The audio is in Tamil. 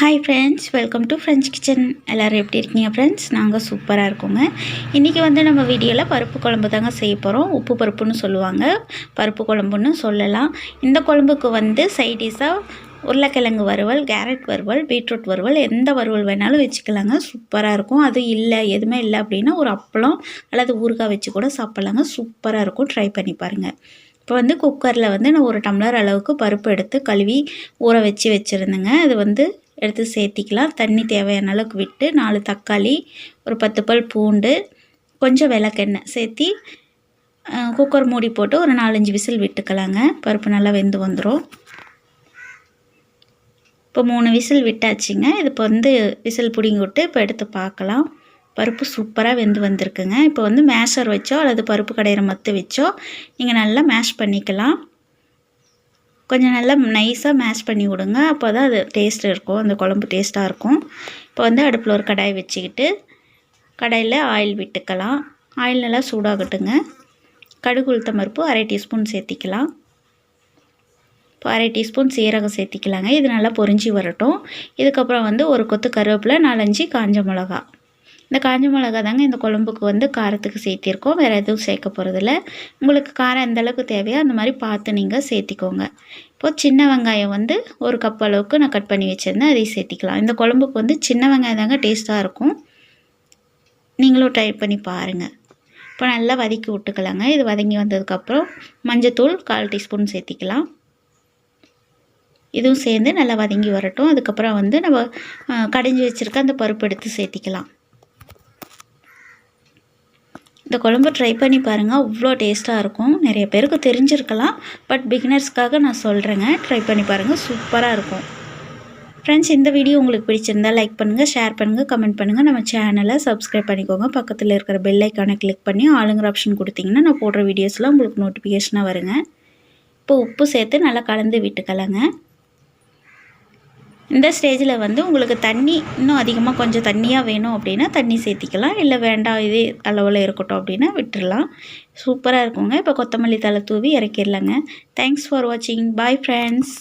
Hi friends welcome to French kitchen எல்லோரும் எப்படி இருக்கீங்க ஃப்ரெண்ட்ஸ் நாங்கள் சூப்பராக இருக்கோங்க. இன்றைக்கி வந்து நம்ம வீடியோவில் பருப்பு குழம்பு தாங்க செய்ய போகிறோம் உப்பு பருப்புன்னு சொல்லுவாங்க. பருப்பு குழம்புன்னு சொல்லலாம். இந்த குழம்புக்கு வந்து சைடிஷாக உருளைக்கிழங்கு வறுவல் கேரட் வறுவல் பீட்ரூட் வறுவல் எந்த வறுவல் வேணாலும் வச்சுக்கலாங்க. சூப்பராக இருக்கும். அது இல்லை எதுவுமே இல்லை அப்படின்னா ஒரு அப்பளம் அல்லது ஊறுகாய் வச்சு கூட சாப்பிட்லாங்க. சூப்பராக இருக்கும். ட்ரை பண்ணி பாருங்கள் இப்போ வந்து குக்கரில் வந்து நான் ஒரு டம்ளர் அளவுக்கு பருப்பு எடுத்து கழுவி ஊற வச்சு வச்சுருந்தேங்க. அது வந்து எடுத்து சேர்த்திக்கலாம். தண்ணி தேவையான அளவுக்கு விட்டு நாலு தக்காளி ஒரு பத்து பல் பூண்டு கொஞ்சம் விளக்கெண்ணெய் சேர்த்தி குக்கர் மூடி போட்டு ஒரு நாலஞ்சு விசில் விட்டுக்கலாங்க. பருப்பு நல்லா வெந்து வந்துடும் இப்போ மூணு விசில் விட்டாச்சுங்க. இது இப்போ வந்து விசில் பிடிங்கி விட்டு இப்போ எடுத்து பார்க்கலாம். பருப்பு சூப்பராக வெந்து வந்திருக்குங்க. இப்போ வந்து மேஷர் வச்சோ அல்லது பருப்பு கடையிற மத்து வச்சோ நீங்கள் நல்லா மேஷ் பண்ணிக்கலாம். கொஞ்சம் நல்லா நைஸாக மேஷ் பண்ணி விடுங்க. அப்போ தான் அது டேஸ்ட் இருக்கும். அந்த குழம்பு டேஸ்ட்டாக இருக்கும். இப்போ வந்து அடுப்பில் ஒரு கடாய் வச்சுக்கிட்டு கடாயில் ஆயில் விட்டுக்கலாம். ஆயில் நல்லா சூடாகட்டுங்க. கடுகு உளுத்தம் பருப்பு அரை டீஸ்பூன் சேர்த்திக்கலாம். இப்போ அரை டீஸ்பூன் சீரகம் சேர்த்திக்கலாங்க. இது நல்லா பொறிஞ்சி வரட்டும். இதுக்கப்புறம் வந்து ஒரு கொத்து கருவேப்பிலை நாலஞ்சு காஞ்ச மிளகா இந்த காஞ்ச மிளகா தாங்க இந்த குழம்புக்கு வந்து காரத்துக்கு சேர்த்திருக்கோம். வேறு எதுவும் சேர்க்க போகிறதில்ல உங்களுக்கு காரம் எந்தளவுக்கு தேவையோ அந்த மாதிரி பார்த்து நீங்கள் சேர்த்திக்கோங்க. இப்போது சின்ன வெங்காயம் வந்து ஒரு கப் அளவுக்கு நான் கட் பண்ணி வச்சுருந்தேன். அதையும் சேர்த்திக்கலாம். இந்த குழம்புக்கு வந்து சின்ன வெங்காயம் தாங்க டேஸ்ட்டாக இருக்கும். நீங்களும் ட்ரை பண்ணி பாருங்கள் இப்போ நல்லா வதக்கி விட்டுக்கலாங்க. இது வதங்கி வந்ததுக்கப்புறம் மஞ்சத்தூள் கால் டீஸ்பூன் சேர்த்திக்கலாம். இதுவும் சேர்ந்து நல்லா வதங்கி வரட்டும். அதுக்கப்புறம் வந்து நம்ம கடைஞ்சி வச்சுருக்க அந்த பருப்பு எடுத்து சேர்த்திக்கலாம். இந்த குழம்பு ட்ரை பண்ணி பாருங்கள் அவ்வளோ டேஸ்ட்டாக இருக்கும். நிறைய பேருக்கு தெரிஞ்சிருக்கலாம். பட் பிகினர்ஸ்க்காக நான் சொல்கிறேங்க ட்ரை பண்ணி பாருங்கள் சூப்பராக இருக்கும். ஃப்ரெண்ட்ஸ் இந்த வீடியோ உங்களுக்கு பிடிச்சிருந்தால் லைக் பண்ணுங்கள் ஷேர் பண்ணுங்கள் கமெண்ட் பண்ணுங்கள் நம்ம சேனலை சப்ஸ்கிரைப் பண்ணிக்கோங்க. பக்கத்தில் இருக்கிற பெல் ஐக்கானை கிளிக் பண்ணி ஆளுங்கிற ஆப்ஷன் கொடுத்தீங்கன்னா நான் போடுற வீடியோஸ்லாம் உங்களுக்கு நோட்டிஃபிகேஷனாக வருங்க. இப்போ உப்பு சேர்த்து நல்லா கலந்து விட்டுக்கலங்க. இந்த ஸ்டேஜில் வந்து உங்களுக்கு தண்ணி இன்னும் அதிகமாக கொஞ்சம் தண்ணியாக வேணும் அப்படின்னா தண்ணி சேர்த்திக்கலாம். இல்லை வேண்டாம் இதே அளவில் இருக்கட்டும் அப்படின்னா விட்டுடலாம் சூப்பராக இருக்குங்க. இப்போ கொத்தமல்லி தலை தூவி இறக்கிடலாங்க. தேங்க்ஸ் ஃபார் வாட்சிங் பாய் ஃப்ரெண்ட்ஸ்